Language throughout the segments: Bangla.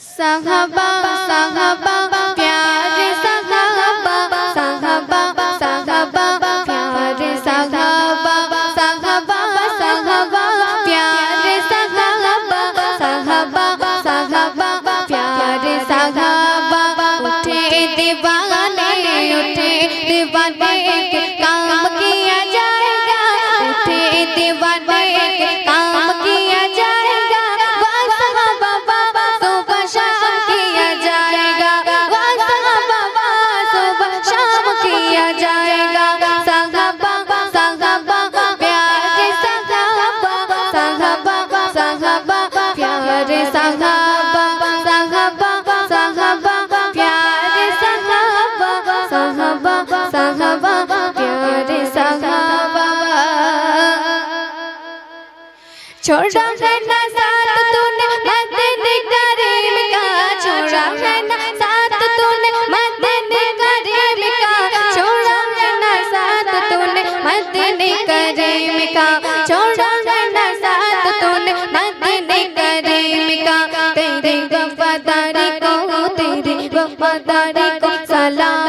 সাহাবা সাহাবা, প্যারে সাহাবা সাহাবা সাহাবা, প্যারে সাহাবা সাহাবা সাহাবা, প্যারে সাহাবা সাহাবা সাহাবা, প্যারে সাহাবা, উঠে দেবা छोड़ा है ना साथ तूने मदद करीम का छोड़ा है ना साथ तूने मदद करीम का छोड़ा है ना साथ तूने मदद करीम का छोड़ा है ना साथ तूने मदद करीम का तेरी वफादारी को तेरी वफादारी को सलाम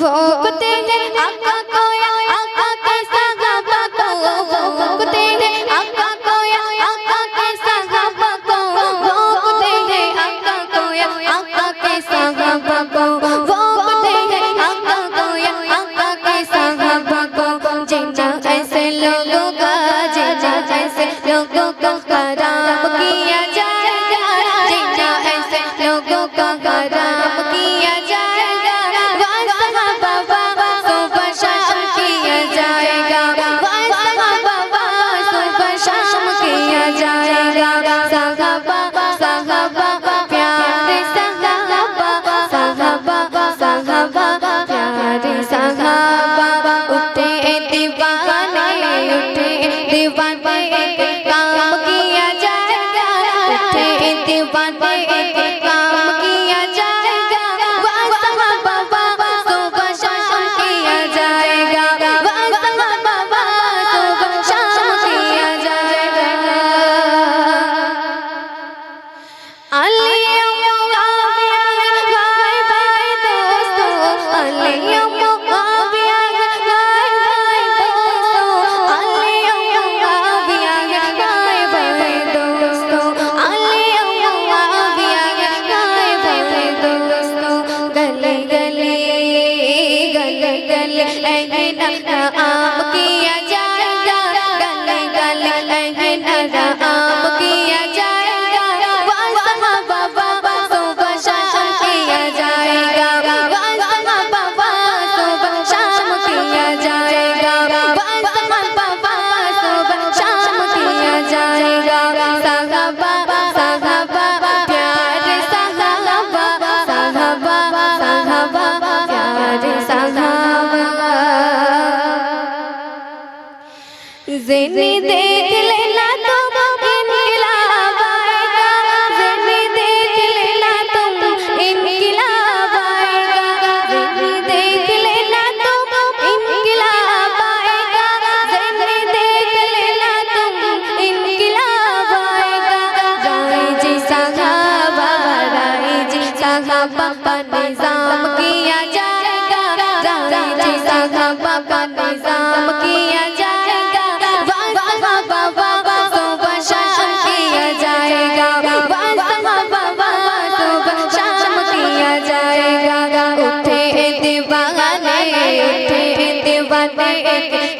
भोगते हैं आका कोया आका के साहबा को भोगते हैं आका कोया आका के साहबा को भोगते हैं आका कोया आका के साहबा को भोगते हैं आका कोया आका के साहबा को जिंदा ऐसे लोगों का जिंदा ऐसे लोगों को कराम किया আম কি আজাদা গলে গলে এহেন আদা জেনে দেখলে না তুম ইনকিলাব আয়েগা জেনে দেখলে না তুম ইনকিলাব আয়েগা জেনে দেখলে না তুম ইনকিলাব নিজাম एक